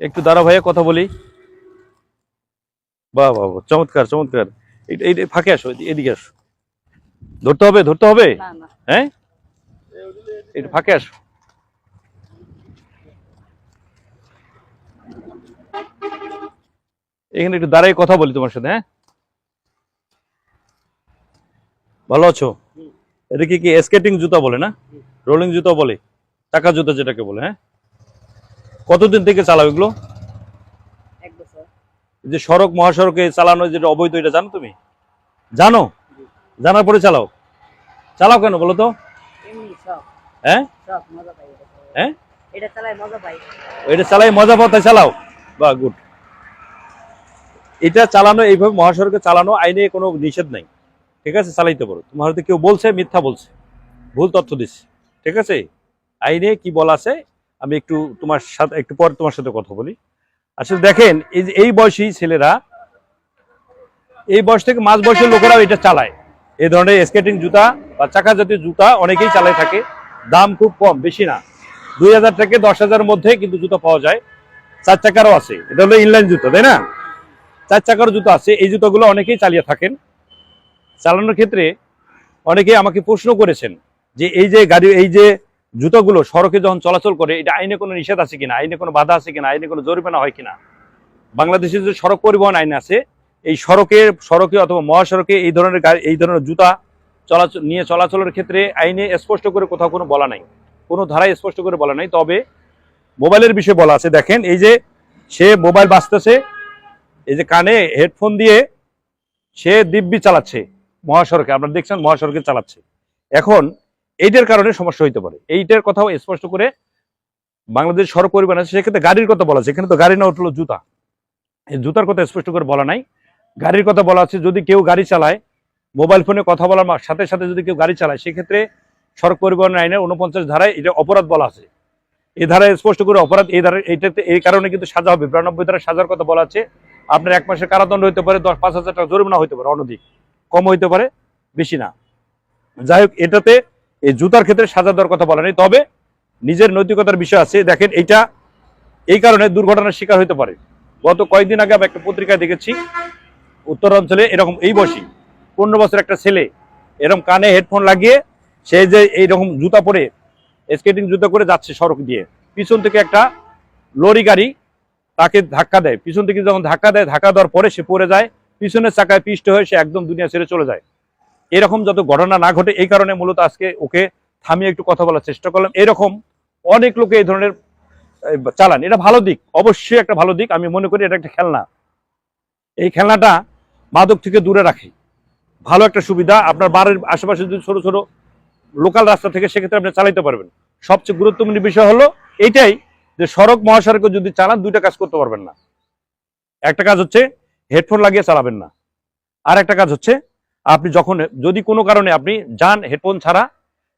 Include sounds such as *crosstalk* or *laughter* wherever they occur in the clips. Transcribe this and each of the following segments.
একটু দাঁড়া ভাইয়া কথা বলি। বাহ বাহ চমৎকার চমৎকার। এই- ফাঁকে আসো এদিকে আসো। ধরতে হবে ধরতে হবে? হ্যাঁ? ফাঁকে আসো। এখানে একটু দাঁড়াই কথা বলি তোমার সাথে হ্যাঁ? ভালো আছো? এটা কি কি স্কেটিং জুতা বলে না? রোলিং জুতা বলে? চাকা জুতা যেটাকে বলে হ্যাঁ? কতদিন থেকে চালাও এগুলো? যে সড়ক মহাসড়কে চালানো যেটা অবৈধ এটা জানো তুমি? জানো? জানার পরে চালাও। চালাও কেন বলো তো? হ্যাঁ? হ্যাঁ? এটা এটা চালাই মজা পাও তাই চালাও? বা গুড। এটা চালানো এইভাবে মহাসড়কে চালানো আইনে কোনো নিষেধ নাই। ঠিক আছে? চালাইতে পারো। তোমার হয়তো কেউ বলছে মিথ্যা বলছে। ভুল তথ্য দিচ্ছে। ঠিক আছে? আইনে কি বলা আছে? আমি একটু তোমার সাথে একটু পর তোমার সাথে কথা বলি। আসলে দেখেন এই যে এই বয়সী ছেলেরা এই বয়স থেকে মাঝ বয়সের লোকেরাও এটা চালায়। এই ধরনের স্কেটিং জুতা বা চাকা জাতীয় জুতা অনেকেই চালায় থাকে। দাম খুব কম বেশি না। দুই হাজার থেকে দশ হাজারের মধ্যে কিন্তু জুতো পাওয়া যায়। চার চাকারও আছে। এটা হলো ইনলাইন জুতো তাই না? চার চাকারও জুতো আছে। এই জুতোগুলো অনেকেই চালিয়ে থাকেন। চালানোর ক্ষেত্রে অনেকেই আমাকে প্রশ্ন করেছেন যে এই যে গাড়ি এই যে জুতোগুলো সড়কে যখন চলাচল করে, এটা আইনে কোনো নিষেধ আছে কিনা, আইনে কোনো বাধা আছে কিনা, আইনে কোনো জরিমানা হয় কিনা? বাংলাদেশে যে সড়ক পরিবহন আইন আছে, এই সড়কে সড়কে অথবা মহাসড়কে এই ধরনের গাড়ি, এই ধরনের জুতা চলাচল, নিয়ে চলাচলের ক্ষেত্রে আইনে স্পষ্ট করে কোথাও কোনো বলা নাই। কোনো ধারায় স্পষ্ট করে বলা নাই। তবে মোবাইলের বিষয়ে বলা আছে। দেখেন, এই যে সে মোবাইল বাঁচতেছে এই যে কানে হেডফোন দিয়ে সে দিব্যি চালাচ্ছে মহাসড়কে। আপনারা দেখছেন মহাসড়কে চালাচ্ছে। এখন এইটার কারণে সমস্যা হইতে পারে। এইটার কথাও স্পষ্ট করে বাংলাদেশ সড়ক পরিবহন আছে, সেক্ষেত্রে গাড়ির কথা বলা আছে। এখানে তো গাড়ি না উঠল জুতা। এই জুতার কথা স্পষ্ট করে বলা নাই। গাড়ির কথা বলা আছে, যদি কেউ গাড়ি চালায়, মোবাইল ফোনে কথা বলার সাথে সাথে যদি কেউ গাড়ি চালায়, সেক্ষেত্রে সড়ক পরিবহন আইনের উনপঞ্চাশ ধারায় এটা অপরাধ বলা আছে। এই ধারায় স্পষ্ট করে অপরাধ, এই ধারায় এইটাতে এই কারণে কিন্তু সাজা হবে। বিরানব্বই ধারা সাজার কথা বলা আছে। আপনার এক মাসের কারাদণ্ড হইতে পারে, দশ পাঁচ হাজার টাকা জরিমানা হইতে পারে, অনধিক। কম হইতে পারে, বেশি না। যাই হোক, এটাতে এই জুতার ক্ষেত্রে সাজা দেওয়ার কথা বলা নেই। তবে নিজের নৈতিকতার বিষয় আছে। দেখেন, এইটা এই কারণে দুর্ঘটনার শিকার হইতে পারে। গত কয়েকদিন আগে আমি একটা পত্রিকায় দেখেছি, উত্তরাঞ্চলে এরকম এই বসি পনেরো বছর একটা ছেলে এরকম কানে হেডফোন লাগিয়ে সে যে এইরকম জুতা পরে স্কেটিং জুতা করে যাচ্ছে সড়ক দিয়ে। পিছন থেকে একটা লরি গাড়ি তাকে ধাক্কা দেয়। পিছন থেকে যখন ধাক্কা দেয়, ধাক্কা দেওয়ার পরে সে পড়ে যায়। পিছনের চাকায় পিষ্ট হয়ে সে একদম দুনিয়া ছেড়ে চলে যায়। এরকম যত ঘটনা না ঘটে, এই কারণে মূলত আজকে ওকে থামিয়ে একটু কথা বলার চেষ্টা করলাম। এরকম অনেক লোকে এই ধরনের চালান। এটা ভালো দিক, অবশ্যই একটা ভালো দিক। আমি মনে করি এটা একটা খেলনা। এই খেলনাটা মাদক থেকে দূরে রাখে। ভালো একটা সুবিধা। আপনার বাড়ির আশেপাশে যদি ছোট ছোট লোকাল রাস্তা থেকে, সেক্ষেত্রে আপনি চালাইতে পারবেন। সবচেয়ে গুরুত্বপূর্ণ বিষয় হলো এইটাই যে সড়ক মহাসড়কে যদি চালান, দুইটা কাজ করতে পারবেন না। একটা কাজ হচ্ছে, হেডফোন লাগিয়ে চালাবেন না। আর একটা কাজ হচ্ছে আপনি যখন, যদি কোনো কারণে আপনি যান হেডফোন ছাড়া,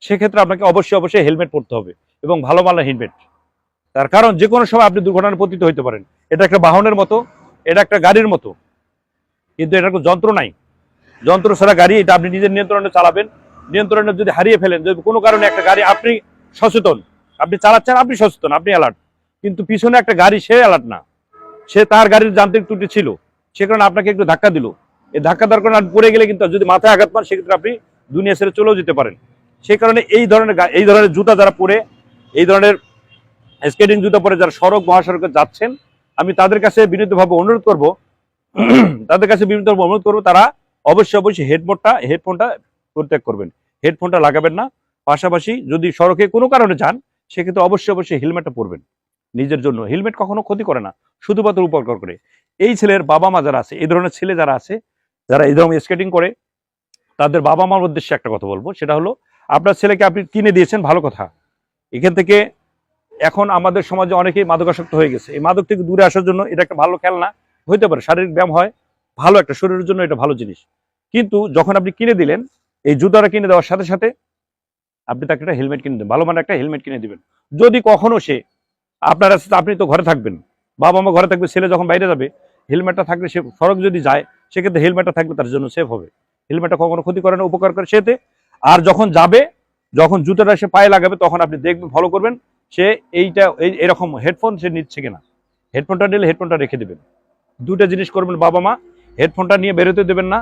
সেক্ষেত্রে আপনাকে অবশ্যই অবশ্যই হেলমেট পরতে হবে এবং ভালো ভালো হেলমেট। তার কারণ যে কোনো সময় আপনি দুর্ঘটনার পতিত হইতে পারেন। এটা একটা বাহনের মতো, এটা একটা গাড়ির মতো। কিন্তু এটার কোনো যন্ত্র নাই। যন্ত্র ছাড়া গাড়ি, এটা আপনি নিজের নিয়ন্ত্রণে চালাবেন। নিয়ন্ত্রণে যদি হারিয়ে ফেলেন, যদি কোনো কারণে একটা গাড়ি, আপনি সচেতন। আপনি চালাচ্ছেন, আপনি সচেতন, আপনি অ্যালার্ট কিন্তু পিছনে একটা গাড়ি, সে অ্যালার্ট না। সে তার গাড়ির যান্ত্রিক ত্রুটি ছিল। সে কারণে আপনাকে একটু ধাক্কা দিল। এই ধাক্কা দেওয়ার কারণে পড়ে গেলে কিন্তু যদি মাথায় আঘাত পান, সেক্ষেত্রে আপনি দুনিয়া ছেড়ে চলেও যেতে পারেন। সেই কারণে এই ধরনের এই ধরনের জুতা যারা পরে, এই ধরনের স্কেটিং জুতা পরে যারা সড়ক মহাসড়কে যাচ্ছেন, আমি তাদের কাছে বিনীতভাবে অনুরোধ করব, *clears throat* তাদের কাছে বিনীতভাবে অনুরোধ করব, তারা অবশ্যই অবশ্যই হেডফোনটা হেডফোনটা পরিত্যাগ করবেন। হেডফোনটা লাগাবেন না। পাশাপাশি যদি সড়কে কোনো কারণে যান, সেক্ষেত্রে অবশ্যই অবশ্যই হেলমেটটা পরবেন নিজের জন্য। হেলমেট কখনো ক্ষতি করে না, শুধুমাত্র উপকার করে। এই ছেলের বাবা মা যারা আছে, এই ধরনের ছেলে যারা আছে যারা এই ধরনের স্কেটিং করে, তাদের বাবা মার উদ্দেশ্যে একটা কথা বলব। সেটা হলো, আপনার ছেলেকে আপনি কিনে দিয়েছেন, ভালো কথা। এখান থেকে এখন আমাদের সমাজে অনেকেই মাদকাসক্ত হয়ে গেছে। এই মাদক থেকে দূরে আসার জন্য এটা একটা ভালো খেলনা। হইতে পারে, শারীরিক ব্যায়াম হয়, ভালো একটা শরীরের জন্য এটা ভালো জিনিস। কিন্তু যখন আপনি কিনে দিলেন, এই জুতাটা কিনে দেওয়ার সাথে সাথে আপনি তাকে একটা হেলমেট কিনে দেবেন, ভালো মানে একটা হেলমেট কিনে দিবেন। যদি কখনো সে আপনার আপনি তো ঘরে থাকবেন বাবা মা ঘরে থাকবে, ছেলে যখন বাইরে যাবে, হেলমেটটা থাকলে সে সড়ক যদি যায় সেক্ষেত্রে হেলমেটটা থাকলে তার জন্য সেফ হবে। হেলমেটটা কখনো ক্ষতি করে না, উপকার করে সেতে আর যখন যাবে, যখন জুতোটা সে পায়ে লাগাবে, তখন আপনি দেখবেন ফলো করবেন, সে এইটা, এই, এরকম হেডফোন সে নিচ্ছে কিনা। হেডফোনটা নিলে হেডফোনটা রেখে দেবেন। দুটো জিনিস করবেন বাবা মা হেডফোনটা নিয়ে বেরোতে দেবেন না।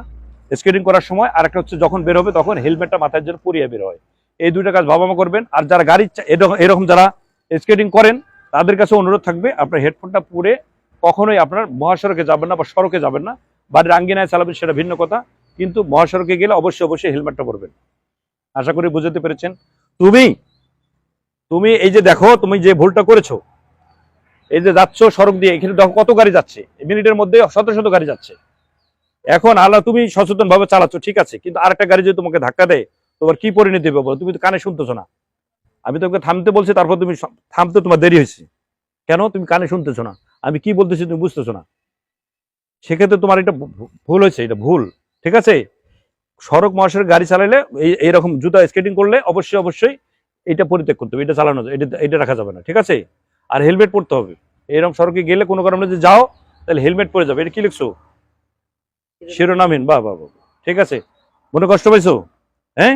স্কেটিং করার সময় আর একটা হচ্ছে, যখন বের হবে, তখন হেলমেটটা মাথার জন্য পরিয়ে বের হয়। এই দুইটা কাজ বাবা মা করবেন। আর যারা গাড়ি এরকম যারা স্কেটিং করেন, তাদের কাছে অনুরোধ থাকবে, আপনার হেডফোনটা পরে কখনোই আপনার মহাসড়কে যাবেন না বা সড়কে যাবেন না। বাড়ির আঙ্গিনায় চালাবেন সেটা ভিন্ন কথা, কিন্তু মহাসড়কে গেলে অবশ্যই অবশ্যই হেলমেটটা পরবেন। আশা করি বুঝতে পেরেছেন। তুমি তুমি এই যে দেখো, তুমি যে ভুলটা করেছ, এই যে যাচ্ছ সড়ক দিয়ে, এখানে দেখো কত গাড়ি যাচ্ছে মিনিটের মধ্যে শত শত গাড়ি যাচ্ছে। এখন আল্লাহ, তুমি সচেতন ভাবে চালাচ্ছ, ঠিক আছে, কিন্তু আরেকটা গাড়ি যদি তোমাকে ধাক্কা দেয়, তোমার কি পরিণতি হবে? তুমি তো কানে শুনতেছো না। আমি তোমাকে থামতে বলছি, তারপর তুমি থামতে তোমার দেরি হয়েছে। কেন? তুমি কানে শুনতেছো না। আমি কি বলতেছি তুমি বুঝতেছো না। সেক্ষেত্রে তোমার এটা ভুল হয়েছে, এটা ভুল, ঠিক আছে? সড়ক মহাসড়ক গাড়ি চালাইলে এই, এইরকম জুতা স্কেটিং করলে অবশ্যই অবশ্যই এটা পরিত্যাগ করতে হবে, এটা চালানো এটা এটা রাখা যাবে না, ঠিক আছে? আর হেলমেট পরতে হবে, এরকম সড়কে গেলে কোনো কারণে যদি যাও, তাহলে হেলমেট পরে যাবে, এটা কি লিখছো? শিরোনামহীন বাহ বাহ বাহ। ঠিক আছে? মনে কষ্ট পাইছো? হ্যাঁ?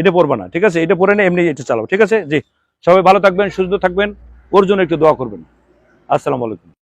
এটা পরবা না, ঠিক আছে? এটা পরে না, এমনি এটা চালাও, ঠিক আছে? জি, সবাই ভালো থাকবেন, সুস্থ থাকবেন, ওর জন্য একটু দোয়া করবেন। আসসালামু আলাইকুম।